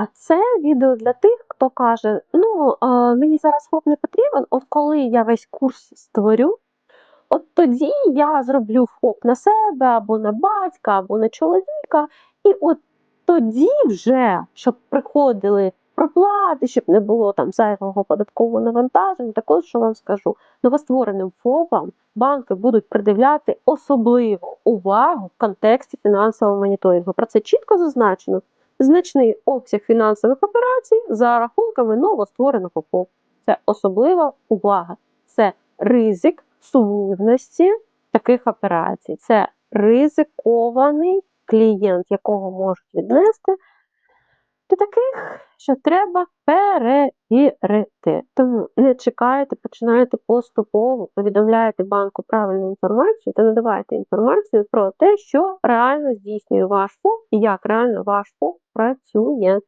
А це відео для тих, хто каже: ну, мені зараз ФОП не потрібен, от коли я весь курс створю, от тоді я зроблю ФОП на себе або на батька, або на чоловіка, і от тоді вже, щоб приходили проплати, щоб не було там зайвого податкового навантаження, також що вам скажу, новоствореним ФОПам банки будуть приділяти особливу увагу в контексті фінансового моніторингу. Про це чітко зазначено. Значний обсяг фінансових операцій за рахунками новоствореного ФОП. Це особлива увага. Це ризик сумнівності таких операцій. Це ризикований клієнт, якого можуть віднести до таких, що треба перевірити. Тому починаєте поступово, повідомляєте банку правильну інформацію та надавайте інформацію про те, що реально здійснює ваш фонд і як реально ваш фонд працює.